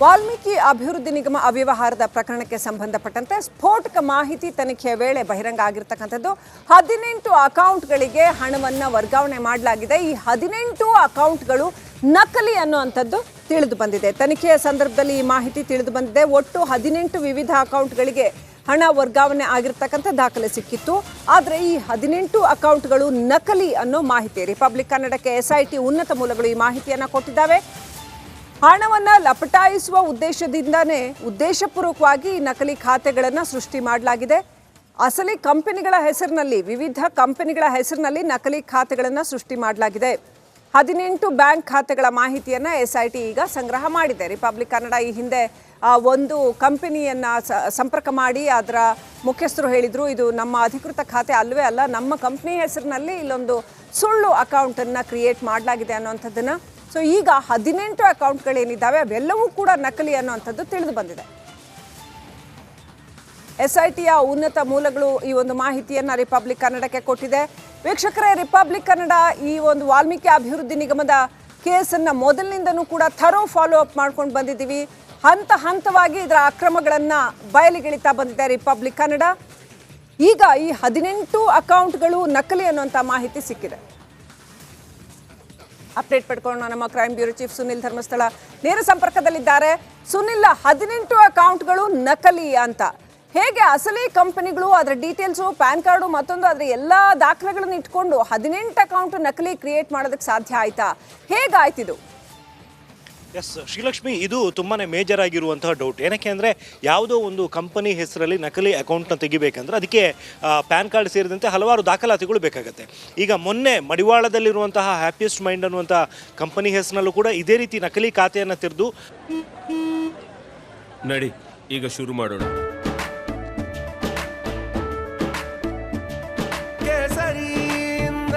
ವಾಲ್ಮೀಕಿ ಅಭಿವೃದ್ಧಿ ನಿಗಮ ಅವ್ಯವಹಾರದ ಪ್ರಕರಣಕ್ಕೆ ಸಂಬಂಧಪಟ್ಟಂತೆ ಸ್ಫೋಟಕ ಮಾಹಿತಿ ತನಿಖೆಯ ವೇಳೆ ಬಹಿರಂಗ ಆಗಿರ್ತಕ್ಕಂಥದ್ದು. ಹದಿನೆಂಟು ಅಕೌಂಟ್ಗಳಿಗೆ ಹಣವನ್ನು ವರ್ಗಾವಣೆ ಮಾಡಲಾಗಿದೆ. ಈ ಹದಿನೆಂಟು ಅಕೌಂಟ್ಗಳು ನಕಲಿ ಅನ್ನುವಂಥದ್ದು ತಿಳಿದು ಬಂದಿದೆ. ತನಿಖೆಯ ಸಂದರ್ಭದಲ್ಲಿ ಈ ಮಾಹಿತಿ ತಿಳಿದು ಬಂದಿದೆ. ಒಟ್ಟು ಹದಿನೆಂಟು ವಿವಿಧ ಅಕೌಂಟ್ಗಳಿಗೆ ಹಣ ವರ್ಗಾವಣೆ ಆಗಿರ್ತಕ್ಕಂಥ ದಾಖಲೆ ಸಿಕ್ಕಿತ್ತು. ಆದರೆ ಈ ಹದಿನೆಂಟು ಅಕೌಂಟ್ಗಳು ನಕಲಿ ಅನ್ನೋ ಮಾಹಿತಿ. ರಿಪಬ್ಲಿಕ್ ಕನ್ನಡಕ್ಕೆ ಎಸ್ಐಟಿ ಉನ್ನತ ಮೂಲಗಳು ಈ ಮಾಹಿತಿಯನ್ನು ಕೊಟ್ಟಿದ್ದಾವೆ. ಹಣವನ್ನ ಲಪಟಾಯಿಸುವ ಉದ್ದೇಶದಿಂದನೇ ಉದ್ದೇಶಪೂರ್ವಕವಾಗಿ ನಕಲಿ ಖಾತೆಗಳನ್ನು ಸೃಷ್ಟಿ ಮಾಡಲಾಗಿದೆ. ಅಸಲಿ ಕಂಪನಿಗಳ ಹೆಸರಿನಲ್ಲಿ, ವಿವಿಧ ಕಂಪನಿಗಳ ಹೆಸರಿನಲ್ಲಿ ನಕಲಿ ಖಾತೆಗಳನ್ನು ಸೃಷ್ಟಿ ಮಾಡಲಾಗಿದೆ. ಹದಿನೆಂಟು ಬ್ಯಾಂಕ್ ಖಾತೆಗಳ ಮಾಹಿತಿಯನ್ನು ಎಸ್ ಐ ಟಿ ಈಗ ಸಂಗ್ರಹ ಮಾಡಿದೆ. ರಿಪಬ್ಲಿಕ್ ಕನ್ನಡ ಈ ಹಿಂದೆ ಒಂದು ಕಂಪನಿಯನ್ನು ಸಂಪರ್ಕ ಮಾಡಿ ಅದರ ಮುಖ್ಯಸ್ಥರು ಹೇಳಿದರು, ಇದು ನಮ್ಮ ಅಧಿಕೃತ ಖಾತೆ ಅಲ್ಲವೇ ಅಲ್ಲ, ನಮ್ಮ ಕಂಪ್ನಿ ಹೆಸರಿನಲ್ಲಿ ಇಲ್ಲೊಂದು ಸುಳ್ಳು ಅಕೌಂಟನ್ನು ಕ್ರಿಯೇಟ್ ಮಾಡಲಾಗಿದೆ ಅನ್ನೋಂಥದ್ದನ್ನು ಸೊ ಈಗ ಹದಿನೆಂಟು ಅಕೌಂಟ್ಗಳೇನಿದ್ದಾವೆ, ಅವೆಲ್ಲವೂ ಕೂಡ ನಕಲಿ ಅನ್ನುವಂಥದ್ದು ತಿಳಿದು ಬಂದಿದೆ. ಎಸ್ ಐ ಟಿಯ ಉನ್ನತ ಮೂಲಗಳು ಈ ಒಂದು ಮಾಹಿತಿಯನ್ನು ರಿಪಬ್ಲಿಕ್ ಕನ್ನಡಕ್ಕೆ ಕೊಟ್ಟಿದೆ. ವೀಕ್ಷಕರೇ ರಿಪಬ್ಲಿಕ್ ಕನ್ನಡ ಈ ಒಂದು ವಾಲ್ಮೀಕಿ ಅಭಿವೃದ್ಧಿ ನಿಗಮದ ಕೇಸನ್ನು ಮೊದಲಿನಿಂದನೂ ಕೂಡ ಥರೋ ಫಾಲೋ ಅಪ್ ಮಾಡ್ಕೊಂಡು ಬಂದಿದ್ದೀವಿ. ಹಂತ ಹಂತವಾಗಿ ಇದರ ಅಕ್ರಮಗಳನ್ನು ಬಯಲಿಗಿಳಿತಾ ಬಂದಿದೆ ರಿಪಬ್ಲಿಕ್ ಕನ್ನಡ ಈಗ ಈ ಹದಿನೆಂಟು ಅಕೌಂಟ್ಗಳು ನಕಲಿ ಅನ್ನುವಂಥ ಮಾಹಿತಿ ಸಿಕ್ಕಿದೆ. ಅಪ್ಡೇಟ್ ಪಡ್ಕೊಳ್ಳೋಣ. ನಮ್ಮ crime bureau chief Sunil Dharmasthala ನೇರ ಸಂಪರ್ಕದಲ್ಲಿದ್ದಾರೆ. ಸುನಿಲ್, ಹದಿನೆಂಟು ಅಕೌಂಟ್ಗಳು ನಕಲಿ ಅಂತ. ಹೇಗೆ ಅಸಲಿ ಕಂಪನಿಗಳು, ಅದರ ಡೀಟೇಲ್ಸು, ಪ್ಯಾನ್ ಕಾರ್ಡು, ಮತ್ತೊಂದು ಅದರ ಎಲ್ಲ ದಾಖಲೆಗಳನ್ನು ಇಟ್ಕೊಂಡು ಹದಿನೆಂಟು ಅಕೌಂಟ್ ನಕಲಿ ಕ್ರಿಯೇಟ್ ಮಾಡೋದಕ್ಕೆ ಸಾಧ್ಯ ಆಯ್ತಾ? ಹೇಗಾಯ್ತಿದು? ಎಸ್ ಶ್ರೀಲಕ್ಷ್ಮಿ ಇದು ತುಂಬಾ ಮೇಜರ್ ಆಗಿರುವಂತಹ ಡೌಟ್ ಏನಕ್ಕೆ ಅಂದರೆ ಯಾವುದೋ ಒಂದು ಕಂಪನಿ ಹೆಸರಲ್ಲಿ ನಕಲಿ ಅಕೌಂಟ್ನ ತೆಗಿಬೇಕಂದ್ರೆ ಅದಕ್ಕೆ ಪ್ಯಾನ್ ಕಾರ್ಡ್ ಸೇರಿದಂತೆ ಹಲವಾರು ದಾಖಲಾತಿಗಳು ಬೇಕಾಗುತ್ತೆ. ಈಗ ಮೊನ್ನೆ ಮಡಿವಾಳದಲ್ಲಿರುವಂತಹ ಹ್ಯಾಪಿಯೆಸ್ಟ್ ಮೈಂಡ್ ಅನ್ನುವಂತಹ ಕಂಪನಿ ಹೆಸರಿನಲ್ಲೂ ಕೂಡ ಇದೇ ರೀತಿ ನಕಲಿ ಖಾತೆಯನ್ನು ತೆರೆದು ನಡಿ ಈಗ ಶುರು ಮಾಡೋಣ. ಕೇಸರಿಯಿಂದ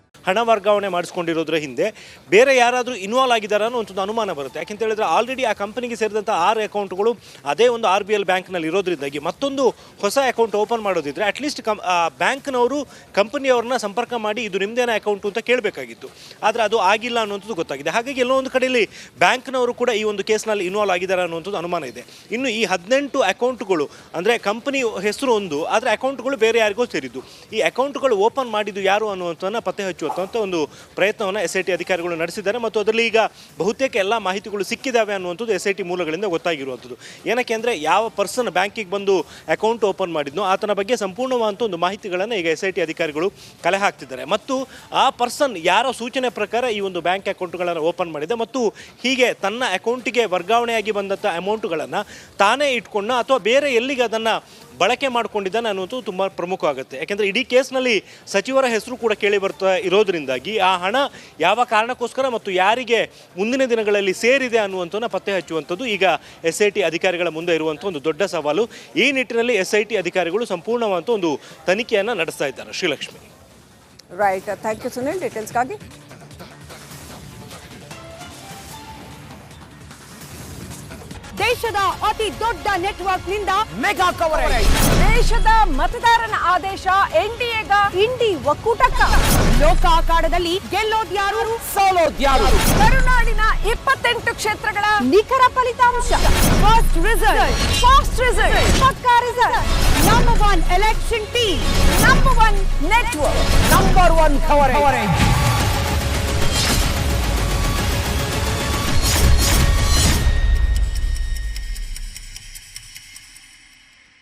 ಹಣ ವರ್ಗಾವಣೆ ಮಾಡಿಸ್ಕೊಂಡಿರೋದ್ರ ಹಿಂದೆ ಬೇರೆ ಯಾರಾದರೂ ಇನ್ವಾಲ್ವ್ ಆಗಿದ್ದಾರೆ ಅನ್ನೋ ಒಂದು ಅನುಮಾನ ಬರುತ್ತೆ. ಯಾಕೆಂತ ಹೇಳಿದ್ರೆ ಆಲ್ರೆಡಿ ಆ ಕಂಪನಿಗೆ ಸೇರಿದಂಥ ಆರು ಅಕೌಂಟ್ಗಳು ಅದೇ ಒಂದು ಆರ್ ಬಿ ಎಲ್ ಬ್ಯಾಂಕ್ನಲ್ಲಿ ಇರೋದ್ರಿಂದಾಗಿ ಮತ್ತೊಂದು ಹೊಸ ಅಕೌಂಟ್ ಓಪನ್ ಮಾಡೋದಿದ್ರೆ ಅಟ್ಲೀಸ್ಟ್ ಕಂ ಬ್ಯಾಂಕ್ನವರು ಕಂಪನಿಯವ್ರನ್ನ ಸಂಪರ್ಕ ಮಾಡಿ ಇದು ನಿಮ್ಮದೇನ ಅಕೌಂಟು ಅಂತ ಕೇಳಬೇಕಾಗಿತ್ತು. ಆದರೆ ಅದು ಆಗಿಲ್ಲ ಅನ್ನುವಂಥದ್ದು ಗೊತ್ತಾಗಿದೆ. ಹಾಗಾಗಿ ಎಲ್ಲೋ ಒಂದು ಕಡೆಯಲ್ಲಿ ಬ್ಯಾಂಕ್ನವರು ಕೂಡ ಈ ಒಂದು ಕೇಸ್ನಲ್ಲಿ ಇನ್ವಾಲ್ವ್ ಆಗಿದ್ದಾರೆ ಅನ್ನುವಂಥದ್ದು ಅನುಮಾನ ಇದೆ. ಇನ್ನು ಈ ಹದಿನೆಂಟು ಅಕೌಂಟ್ಗಳು ಅಂದರೆ ಕಂಪನಿ ಹೆಸರು ಒಂದು, ಆದರೆ ಅಕೌಂಟ್ಗಳು ಬೇರೆ ಯಾರಿಗೋ ಸೇರಿದ್ದು. ಈ ಅಕೌಂಟ್ಗಳು ಓಪನ್ ಮಾಡಿದ್ದು ಯಾರು ಅನ್ನುವಂಥದ್ದನ್ನು ಪತ್ತೆ ಹಚ್ಚುವಂಥ ಒಂದು ಪ್ರಯತ್ನವನ್ನು ಎಸ್ ಐ ಟಿ ಅಧಿಕಾರಿಗಳು ನಡೆಸಿದ್ದಾರೆ ಮತ್ತು ಅದರಲ್ಲಿ ಈಗ ಬಹುತೇಕ ಎಲ್ಲ ಮಾಹಿತಿಗಳು ಸಿಕ್ಕಿದ್ದಾವೆ ಅನ್ನುವಂಥದ್ದು ಎಸ್ ಐ ಟಿ ಮೂಲಗಳಿಂದ ಗೊತ್ತಾಗಿರುವಂಥದ್ದು. ಏನಕ್ಕೆ ಅಂದರೆ ಯಾವ ಪರ್ಸನ್ ಬ್ಯಾಂಕಿಗೆ ಬಂದು ಅಕೌಂಟ್ ಓಪನ್ ಮಾಡಿದ್ನೋ ಆತನ ಬಗ್ಗೆ ಸಂಪೂರ್ಣವಾದಂಥ ಒಂದು ಮಾಹಿತಿಗಳನ್ನು ಈಗ ಎಸ್ ಐ ಟಿ ಅಧಿಕಾರಿಗಳು ಕಲೆ ಹಾಕ್ತಿದ್ದಾರೆ. ಮತ್ತು ಆ ಪರ್ಸನ್ ಯಾರ ಸೂಚನೆ ಪ್ರಕಾರ ಈ ಒಂದು ಬ್ಯಾಂಕ್ ಅಕೌಂಟ್ಗಳನ್ನು ಓಪನ್ ಮಾಡಿದೆ ಮತ್ತು ಹೀಗೆ ತನ್ನ ಅಕೌಂಟಿಗೆ ವರ್ಗಾವಣೆಯಾಗಿ ಬಂದಂಥ ಅಮೌಂಟ್ಗಳನ್ನು ತಾನೇ ಇಟ್ಕೊಂಡ ಅಥವಾ ಬೇರೆ ಎಲ್ಲಿಗೆ ಅದನ್ನು ಬಳಕೆ ಮಾಡಿಕೊಂಡಿದ್ದಾನೆ ಅನ್ನುವಂಥದ್ದು ತುಂಬ ಪ್ರಮುಖ ಆಗುತ್ತೆ ಯಾಕೆಂದರೆ ಇಡೀ ಕೇಸ್ನಲ್ಲಿ ಸಚಿವರ ಹೆಸರು ಕೂಡ ಕೇಳಿ ಬರ್ತಾ ಇರೋದ್ರಿಂದಾಗಿ ಆ ಹಣ ಯಾವ ಕಾರಣಕ್ಕೋಸ್ಕರ ಮತ್ತು ಯಾರಿಗೆ ಮುಂದಿನ ದಿನಗಳಲ್ಲಿ ಸೇರಿದೆ ಅನ್ನುವಂಥದ್ದನ್ನ ಪತ್ತೆ ಹಚ್ಚುವಂಥದ್ದು ಈಗ ಎಸ್ ಐ ಟಿ ಅಧಿಕಾರಿಗಳ ಮುಂದೆ ಇರುವಂಥ ಒಂದು ದೊಡ್ಡ ಸವಾಲು. ಈ ನಿಟ್ಟಿನಲ್ಲಿ ಎಸ್ ಐ ಟಿ ಅಧಿಕಾರಿಗಳು ಸಂಪೂರ್ಣವಂತ ಒಂದು ತನಿಖೆಯನ್ನು ನಡೆಸ್ತಾ ಇದ್ದಾರೆ. Srilakshmi. Right thank you Sunil ಡೀಟೇಲ್ಸ್ಗಾಗಿ ದೇಶದ ಅತಿ ದೊಡ್ಡ ನೆಟ್ವರ್ಕ್ನಿಂದ ಮೆಗಾ ಕವರೇಜ್ ದೇಶದ ಮತದಾರನ ಆದೇಶ ಎನ್ಡಿಎಗ ಇಂಡಿ ಒಕ್ಕೂಟಕ್ಕ. ಲೋಕ ಅಖಾಡದಲ್ಲಿ ಸೋಲೋದ್ಯಾರು ಕರುನಾಡಿನ ಇಪ್ಪತ್ತೆಂಟು ಕ್ಷೇತ್ರಗಳ ನಿಖರ ಫಲಿತಾಂಶ. First result fast result pakka result number one election team number one network number one coverage